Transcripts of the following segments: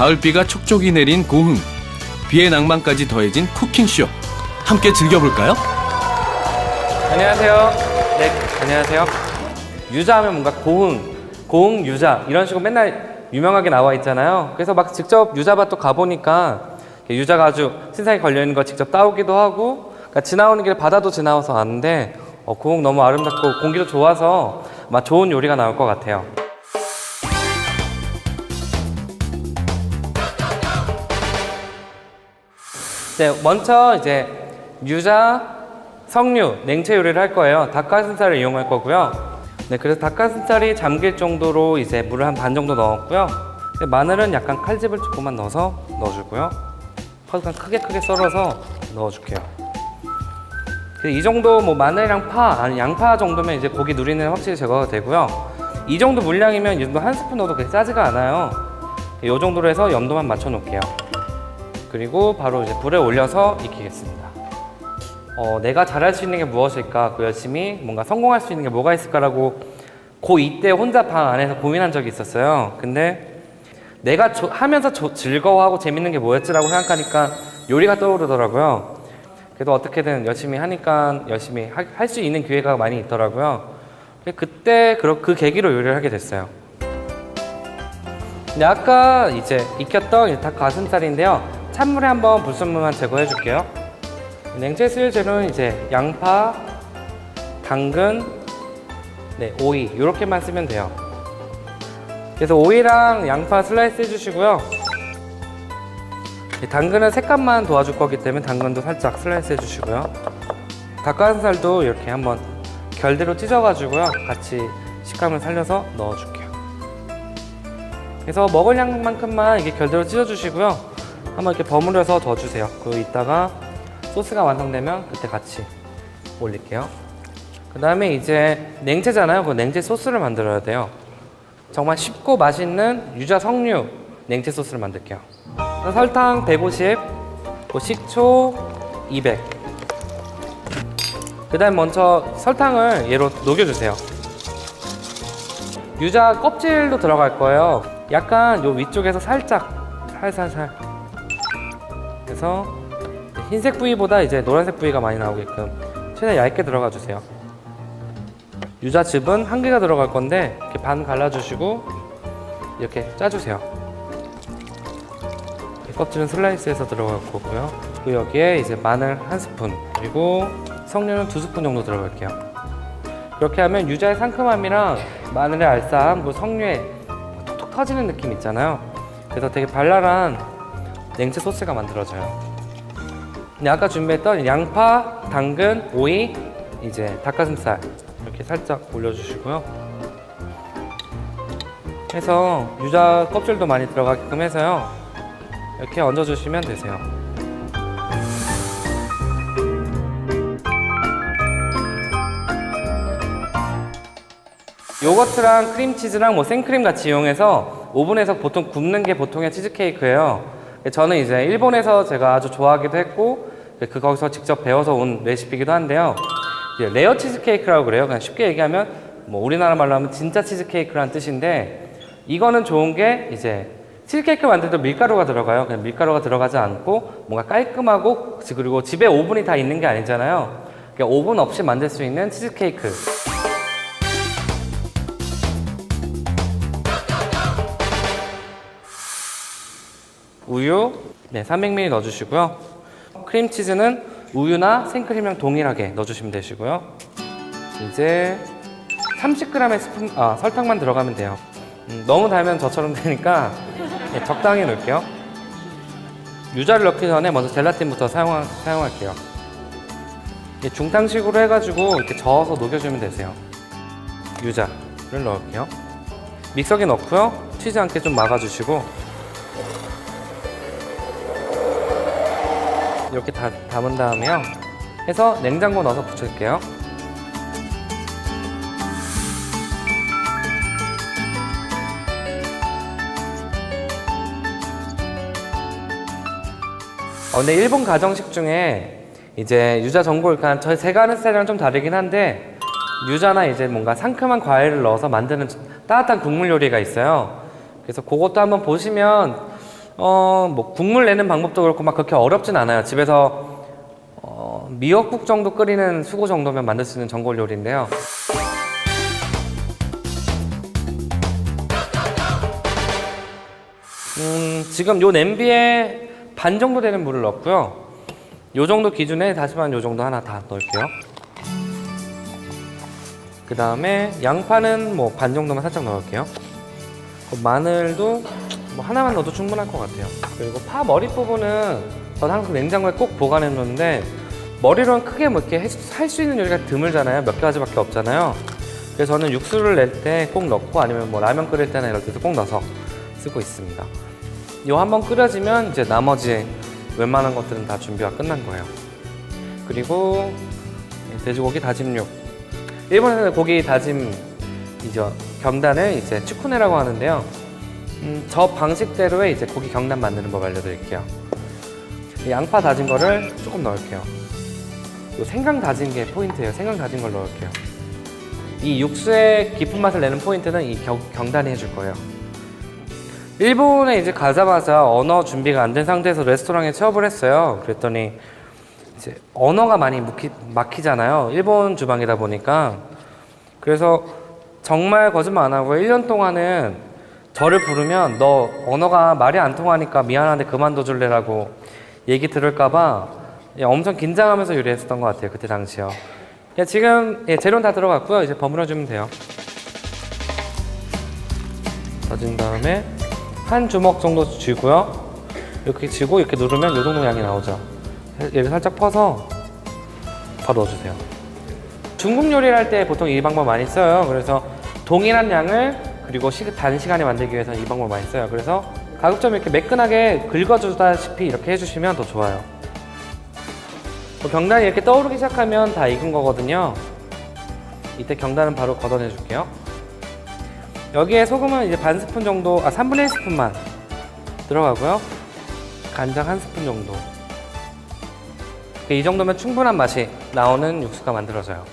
가을비가 촉촉이 내린 고흥 비의 낭만까지 더해진 쿠킹쇼 함께 즐겨볼까요? 안녕하세요. 네, 안녕하세요. 유자하면 뭔가 고흥, 고흥 유자 이런 식으로 맨날 유명하게 나와 있잖아요. 그래서 막 직접 유자밭도 가보니까 유자가 아주 신상에 걸려 있는 거 직접 따오기도 하고, 그러니까 지나오는 길에 바다도 지나와서 왔는데 어, 고흥 너무 아름답고 공기도 좋아서 아마 좋은 요리가 나올 것 같아요. 네, 먼저 이제 유자, 석류, 냉채 요리를 할 거예요. 닭가슴살을 이용할 거고요. 네, 그래서 닭가슴살이 잠길 정도로 이제 물을 한 반 정도 넣었고요. 네, 마늘은 약간 칼집을 조금만 넣어서 넣어주고요. 약간 크게 크게 썰어서 넣어줄게요. 그이 정도 뭐 마늘이랑 파, 아니 양파 정도면 이제 고기 누리는 확실히 제거가 되고요. 이 정도 물량이면 이 정도 한 스푼 넣어도 그렇게 짜지가 않아요. 이 정도로 해서 염도만 맞춰 놓을게요. 그리고 바로 이제 불에 올려서 익히겠습니다. 어, 내가 잘할 수 있는 게 무엇일까? 그 열심히 뭔가 성공할 수 있는 게 뭐가 있을까라고 고2 때 혼자 방 안에서 고민한 적이 있었어요. 근데 내가 조- 하면서 조- 즐거워하고 재밌는 게 뭐였지라고 생각하니까 요리가 떠오르더라고요. 그래도 어떻게든 열심히 하니까 열심히 할 수 있는 기회가 많이 있더라고요. 근데 그때 그, 그 계기로 요리를 하게 됐어요. 네, 아까 이제 익혔던 이닭 가슴살인데요. 찬물에 한번 불순물만 제거해 줄게요. 냉채 쓸 재료는 이제 양파, 당근, 네, 오이 이렇게만 쓰면 돼요. 그래서 오이랑 양파 슬라이스 해주시고요. 이 당근은 색감만 도와줄 거기 때문에 당근도 살짝 슬라이스 해주시고요. 닭가슴살도 이렇게 한번 결대로 찢어가지고요. 같이 식감을 살려서 넣어줄게요. 그래서 먹을 양만큼만 이게 결대로 찢어주시고요. 한번 이렇게 버무려서 둬주세요. 그리고 이따가 소스가 완성되면 그때 같이 올릴게요. 그 다음에 이제 냉채잖아요. 그 냉채 소스를 만들어야 돼요. 정말 쉽고 맛있는 유자 석류 냉채 소스를 만들게요. 설탕 150, 그 식초 200. 그 다음 먼저 설탕을 얘로 녹여주세요. 유자 껍질도 들어갈 거예요. 약간 요 위쪽에서 살짝 살살살. 그래서 흰색 부위보다 이제 노란색 부위가 많이 나오게끔 최대한 얇게 들어가 주세요. 유자즙은 한 개가 들어갈 건데 이렇게 반 갈라주시고 이렇게 짜주세요. 이 껍질은 슬라이스해서 들어갈 거고요. 그리고 여기에 이제 마늘 한 스푼 그리고 석류는 두 스푼 정도 들어갈게요. 그렇게 하면 유자의 상큼함이랑 마늘의 알싸함, 그리고 석류의 톡톡 터지는 느낌 있잖아요. 그래서 되게 발랄한 냉채 소스가 만들어져요. 근데 아까 준비했던 양파, 당근, 오이, 이제 닭가슴살 이렇게 살짝 올려주시고요. 해서 유자 껍질도 많이 들어가게끔 해서요. 이렇게 얹어주시면 되세요. 요거트랑 크림치즈랑 뭐 생크림 같이 이용해서 오븐에서 보통 굽는 게 보통의 치즈케이크예요. 저는 이제 일본에서 제가 아주 좋아하기도 했고 그 거기서 직접 배워서 온 레시피이기도 한데요. 레어 치즈케이크라고 그래요. 그냥 쉽게 얘기하면 뭐 우리나라 말로 하면 진짜 치즈케이크라는 뜻인데 이거는 좋은 게 이제 치즈케이크 만들 때 밀가루가 들어가요. 그냥 밀가루가 들어가지 않고 뭔가 깔끔하고 그리고 집에 오븐이 다 있는 게 아니잖아요. 그러니까 오븐 없이 만들 수 있는 치즈케이크. 우유 네 300ml 넣어주시고요. 크림치즈는 우유나 생크림이랑 동일하게 넣어주시면 되시고요. 이제 30g의 스푼 아 설탕만 들어가면 돼요. 음, 너무 달면 저처럼 되니까 네, 적당히 넣을게요. 유자를 넣기 전에 먼저 젤라틴부터 사용 사용할게요. 예, 중탕식으로 해가지고 이렇게 저어서 녹여주면 되세요. 유자를 넣을게요. 믹서기 넣고요. 튀지 않게 좀 막아주시고 이렇게 다, 담은 다음에요. 해서 냉장고 넣어서 붙일게요. 어, 근데 일본 가정식 중에 이제 유자 전골, 그러니까 저 제가 하는 스타일이랑 좀 다르긴 한데 유자나 이제 뭔가 상큼한 과일을 넣어서 만드는 따뜻한 국물 요리가 있어요. 그래서 그것도 한번 보시면 어, 뭐 국물 내는 방법도 그렇고 막 그렇게 어렵진 않아요. 집에서 어, 미역국 정도 끓이는 수고 정도면 만들 수 있는 전골 요리인데요. 음, 지금 요 냄비에 반 정도 되는 물을 넣고요. 요 정도 기준에 다시마 요 정도 하나 다 넣을게요. 그 다음에 양파는 뭐 반 정도만 살짝 넣을게요. 그 마늘도 뭐 하나만 넣어도 충분할 것 같아요. 그리고 파 머리 부분은 저는 항상 냉장고에 꼭 보관해 놓는데 머리로는 크게 뭐 이렇게 할 수 있는 요리가 드물잖아요. 몇 가지밖에 없잖아요. 그래서 저는 육수를 낼 때 꼭 넣고 아니면 뭐 라면 끓일 때나 이럴 때도 꼭 넣어서 쓰고 있습니다. 요 한 번 끓여지면 이제 나머지 웬만한 것들은 다 준비가 끝난 거예요. 그리고 돼지고기 다짐육. 일본에서는 고기 다짐이죠. 경단을 이제 츠쿠네라고 하는데요. 음, 저 방식대로의 이제 고기 경단 만드는 법 알려드릴게요. 이 양파 다진 거를 조금 넣을게요. 요 생강 다진 게 포인트예요. 생강 다진 걸 넣을게요. 이 육수의 깊은 맛을 내는 포인트는 이 경, 경단이 해줄 거예요. 일본에 이제 가자마자 언어 준비가 안 된 상태에서 레스토랑에 취업을 했어요. 그랬더니 이제 언어가 많이 막히, 막히잖아요. 일본 주방이다 보니까. 그래서 정말 거짓말 안 하고 1년 동안은 저를 부르면 너 언어가 말이 안 통하니까 미안한데 그만둬 줄래라고 얘기 들을까봐 예, 엄청 긴장하면서 요리했었던 것 같아요. 그때 당시요. 예, 지금 예, 재료는 다 들어갔고요. 이제 버무려 주면 돼요. 다진 다음에 한 주먹 정도 쥐고요. 이렇게 쥐고 이렇게 누르면 이 정도 양이 나오죠. 얘를 살짝 퍼서 바로 넣어주세요. 중국 요리를 할 때 보통 이 방법 많이 써요. 그래서 동일한 양을 그리고 시, 단시간에 만들기 위해서 이 방법 많이 써요. 그래서 가급적 이렇게 매끈하게 긁어주다시피 이렇게 해주시면 더 좋아요. 뭐 경단이 이렇게 떠오르기 시작하면 다 익은 거거든요. 이때 경단은 바로 걷어내 줄게요. 여기에 소금은 이제 반 스푼 정도, 아 3분의 1 스푼만 들어가고요. 간장 한 스푼 정도. 이 정도면 충분한 맛이 나오는 육수가 만들어져요.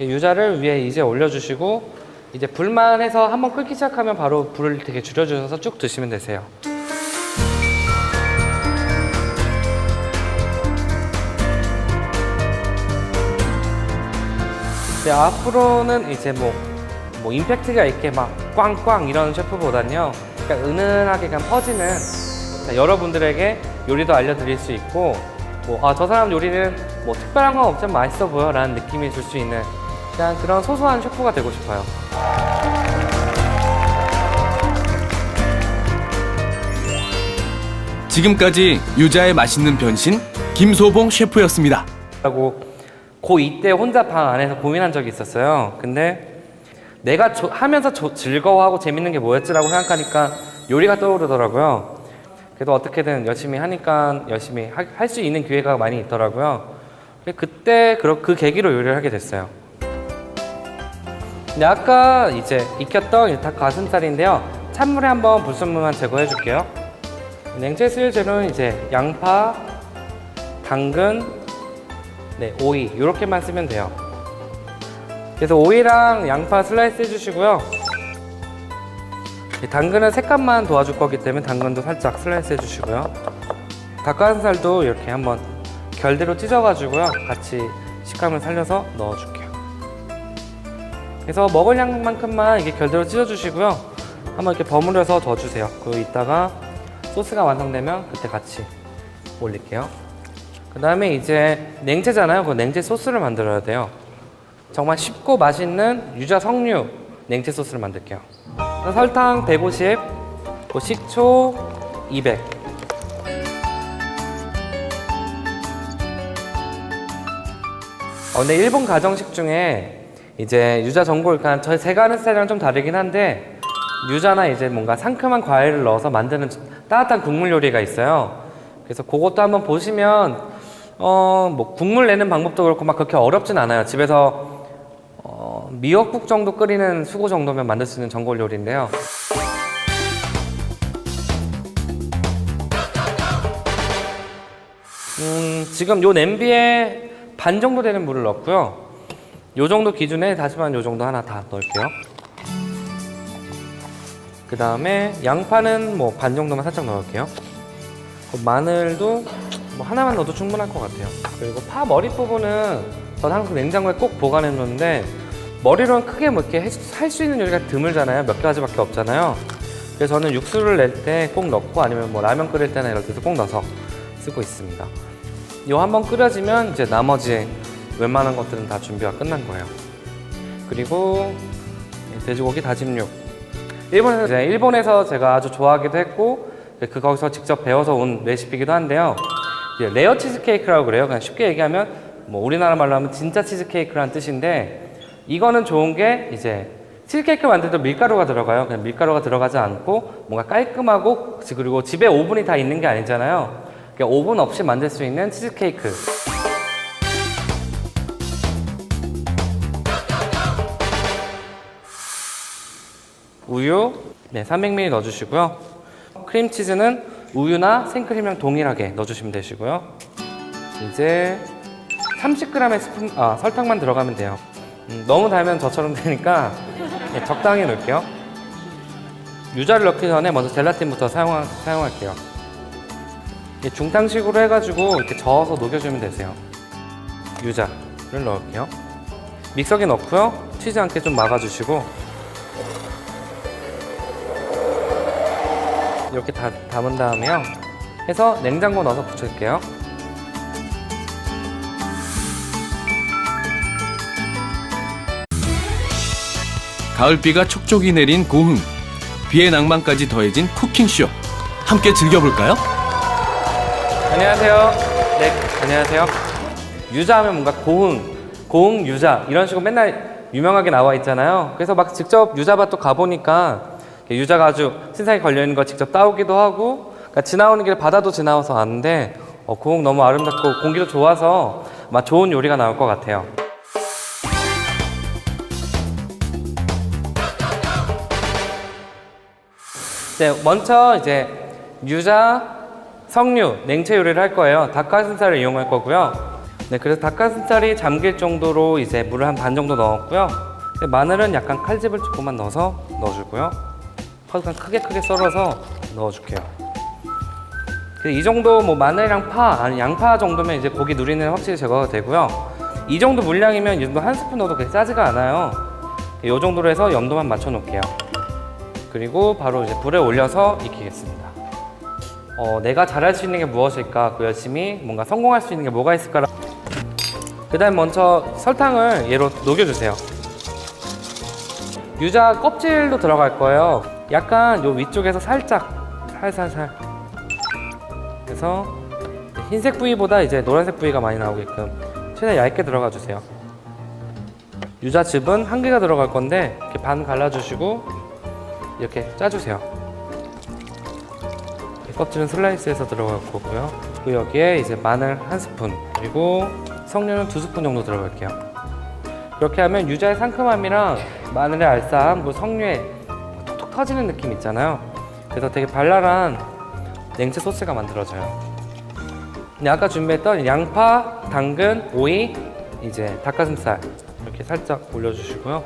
유자를 위에 이제 올려주시고 이제 불만 해서 한번 끓기 시작하면 바로 불을 되게 줄여주셔서 쭉 드시면 되세요. 이제 앞으로는 이제 뭐, 뭐 임팩트가 있게 막 꽝꽝 이런 셰프보다는요, 그러니까 은은하게 그냥 퍼지는 자, 여러분들에게 요리도 알려드릴 수 있고, 뭐, 아, 저 사람 요리는 뭐 특별한 건 없지만 맛있어 보여 라는 느낌이 줄 수 있는 그냥 그런 소소한 셰프가 되고 싶어요. 지금까지 유자의 맛있는 변신 김소봉 셰프였습니다. 라고 고2 때 혼자 방 안에서 고민한 적이 있었어요. 근데 내가 조- 하면서 조- 즐거워하고 재밌는 게 뭐였지라고 생각하니까 요리가 떠오르더라고요. 그래도 어떻게든 열심히 하니까 열심히 할 수 있는 기회가 많이 있더라고요. 근데 그때 그, 그 계기로 요리를 하게 됐어요. 근데 아까 이제 익혔던 이닭 가슴살인데요. 찬물에 한번 불순물만 제거해 줄게요. 냉채 쓸 재료는 이제 양파, 당근, 네, 오이 이렇게만 쓰면 돼요. 그래서 오이랑 양파 슬라이스 해주시고요. 이 당근은 색감만 도와줄 거기 때문에 당근도 살짝 슬라이스 해주시고요. 닭가슴살도 이렇게 한번 결대로 찢어가지고요. 같이 식감을 살려서 넣어줄게요. 그래서 먹을 양만큼만 이게 결대로 찢어주시고요. 한번 이렇게 버무려서 넣어주세요. 그리고 이따가 소스가 완성되면 그때 같이 올릴게요. 그 다음에 이제 냉채잖아요. 그 냉채 소스를 만들어야 돼요. 정말 쉽고 맛있는 유자 석류 냉채 소스를 만들게요. 설탕 150, 그 식초 200. 어, 근데 일본 가정식 중에 이제 유자 전골, 그러니까 저희 제가 하는 스타일이랑 좀 다르긴 한데 유자나 이제 뭔가 상큼한 과일을 넣어서 만드는 따뜻한 국물 요리가 있어요. 그래서 그것도 한번 보시면 어 뭐 국물 내는 방법도 그렇고 막 그렇게 어렵진 않아요. 집에서 어, 미역국 정도 끓이는 수고 정도면 만들 수 있는 전골 요리인데요. 음, 지금 요 냄비에 반 정도 되는 물을 넣고요. 요 정도 기준에 다시마 요 정도 하나 다 넣을게요. 그 다음에 양파는 뭐 반 정도만 살짝 넣을게요. 그 마늘도 뭐 하나만 넣어도 충분할 것 같아요. 그리고 파 머리 부분은 저는 항상 냉장고에 꼭 보관해 놓는데 머리로는 크게 뭐 이렇게 할 수 있는 요리가 드물잖아요. 몇 가지밖에 없잖아요. 그래서 저는 육수를 낼 때 꼭 넣고 아니면 뭐 라면 끓일 때나 이럴 때도 꼭 넣어서 쓰고 있습니다. 요 한번 끓여지면 이제 나머지 웬만한 것들은 다 준비가 끝난 거예요. 그리고 돼지고기 다짐육. 일본에서 이제 일본에서 제가 아주 좋아하기도 했고 그 거기서 직접 배워서 온 레시피이기도 한데요. 레어 치즈케이크라고 그래요. 그냥 쉽게 얘기하면 뭐 우리나라 말로 하면 진짜 치즈케이크라는 뜻인데 이거는 좋은 게 이제 치즈케이크 만들 때 밀가루가 들어가요. 그냥 밀가루가 들어가지 않고 뭔가 깔끔하고 그리고 집에 오븐이 다 있는 게 아니잖아요. 그러니까 오븐 없이 만들 수 있는 치즈케이크. 우유 네 300ml 넣어주시고요. 크림치즈는 우유나 생크림이랑 동일하게 넣어주시면 되시고요. 이제 30g의 스푼 아 설탕만 들어가면 돼요. 음, 너무 달면 저처럼 되니까 네, 적당히 넣을게요. 유자를 넣기 전에 먼저 젤라틴부터 사용 사용할게요. 중탕식으로 해가지고 이렇게 저어서 녹여주면 되세요. 유자를 넣을게요. 믹서기 넣고요. 튀지 않게 좀 막아주시고 이렇게 다 담은 다음에요. 해서 냉장고 넣어서 붙일게요. 가을비가 촉촉이 내린 고흥. 비의 낭만까지 더해진 쿠킹쇼. 함께 즐겨볼까요? 안녕하세요. 네, 안녕하세요. 유자하면 뭔가 고흥, 고흥 유자 이런 식으로 맨날 유명하게 나와 있잖아요. 그래서 막 직접 유자밭도 가보니까 유자가 아주 신상에 걸려 있는 거 직접 따오기도 하고, 그러니까 지나오는 길에 바다도 지나와서 아는데 어, 고흥 너무 아름답고 공기도 좋아서 아마 좋은 요리가 나올 것 같아요. 네, 먼저 이제 유자, 석류, 냉채 요리를 할 거예요. 닭가슴살을 이용할 거고요. 네, 그래서 닭가슴살이 잠길 정도로 이제 물을 한 반 정도 넣었고요. 네, 마늘은 약간 칼집을 조금만 넣어서 넣어주고요. 약간 크게 크게 썰어서 넣어줄게요. 그이 정도 뭐 마늘이랑 파, 아니 양파 정도면 이제 고기 누리는 확실히 제거가 되고요. 이 정도 물량이면 이 정도 한 스푼 넣어도 그렇게 짜지가 않아요. 이 정도로 해서 염도만 맞춰 놓을게요. 그리고 바로 이제 불에 올려서 익히겠습니다. 어, 내가 잘할 수 있는 게 무엇일까? 그 열심히 뭔가 성공할 수 있는 게 뭐가 있을까? 그 다음 먼저 설탕을 얘로 녹여주세요. 유자 껍질도 들어갈 거예요. 약간 요 위쪽에서 살짝, 살살살. 그래서 흰색 부위보다 이제 노란색 부위가 많이 나오게끔 최대한 얇게 들어가 주세요. 유자즙은 한 개가 들어갈 건데 이렇게 반 갈라주시고 이렇게 짜주세요. 이 껍질은 슬라이스해서 들어갈 거고요. 그리고 여기에 이제 마늘 한 스푼 그리고 석류는 두 스푼 정도 들어갈게요. 그렇게 하면 유자의 상큼함이랑 마늘의 알싸함, 뭐 석류의 터지는 느낌 있잖아요. 그래서 되게 발랄한 냉채 소스가 만들어져요. 근데 아까 준비했던 양파, 당근, 오이, 이제 닭가슴살 이렇게 살짝 올려주시고요.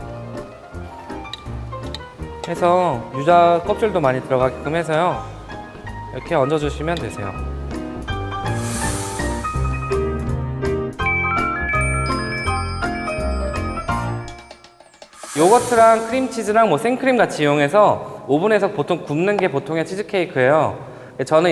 해서 유자 껍질도 많이 들어가게끔 해서요. 이렇게 얹어주시면 되세요. 요거트랑 크림치즈랑 뭐 생크림 같이 이용해서 오븐에서 보통 굽는 게 보통의 치즈케이크예요. 저는